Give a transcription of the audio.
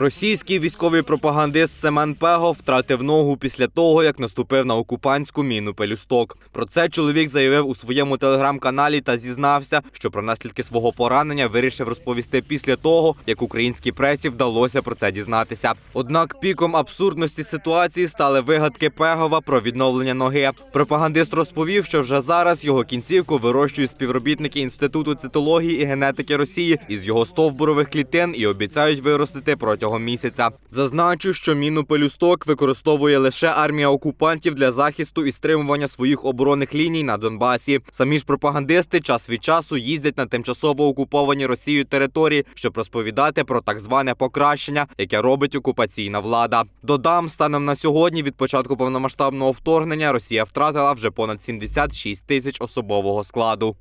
Російський військовий пропагандист Семен Пего втратив ногу після того, як наступив на окупантську міну пелюсток. Про це чоловік заявив у своєму телеграм-каналі та зізнався, що про наслідки свого поранення вирішив розповісти після того, як українській пресі вдалося про це дізнатися. Однак піком абсурдності ситуації стали вигадки Пегова про відновлення ноги. Пропагандист розповів, що вже зараз його кінцівку вирощують співробітники інституту цитології і генетики Росії із його стовбурових клітин і обіцяють виростити протягом місяця. Зазначу, що міну пелюсток використовує лише армія окупантів для захисту і стримування своїх оборонних ліній на Донбасі. Самі ж пропагандисти час від часу їздять на тимчасово окуповані Росією території, щоб розповідати про так зване покращення, яке робить окупаційна влада. Додам, станом на сьогодні, від початку повномасштабного вторгнення, Росія втратила вже понад 76 тисяч особового складу.